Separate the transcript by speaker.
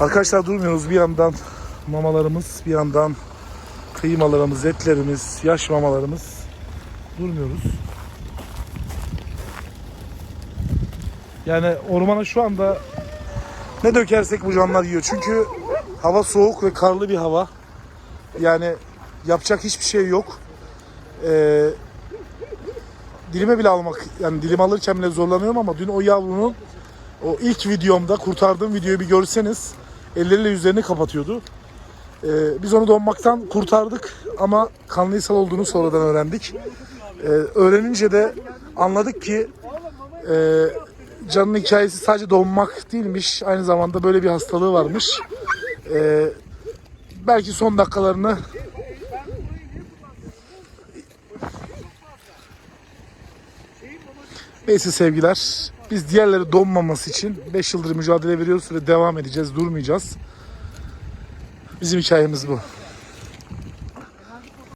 Speaker 1: Arkadaşlar durmuyoruz bir yandan mamalarımız bir yandan kıymalarımız, etlerimiz, yaş mamalarımız durmuyoruz. Yani ormana şu anda ne dökersek bu canlar yiyor. Çünkü hava soğuk ve karlı bir hava. Yani yapacak hiçbir şey yok. Ee, dilime bile almak yani dilim alırken bile zorlanıyorum ama dün o yavrunun o ilk videomda kurtardığım videoyu bir görseniz elleriyle yüzlerini kapatıyordu. Ee, biz onu donmaktan kurtardık ama kanlı ishal olduğunu sonradan öğrendik. Ee, öğrenince de anladık ki e, Can'ın hikayesi sadece donmak değilmiş. Aynı zamanda böyle bir hastalığı varmış. Ee, belki son dakikalarını Neyse sevgiler. Biz diğerleri donmaması için 5 yıldır mücadele veriyoruz ve devam edeceğiz, durmayacağız. Bizim hikayemiz bu.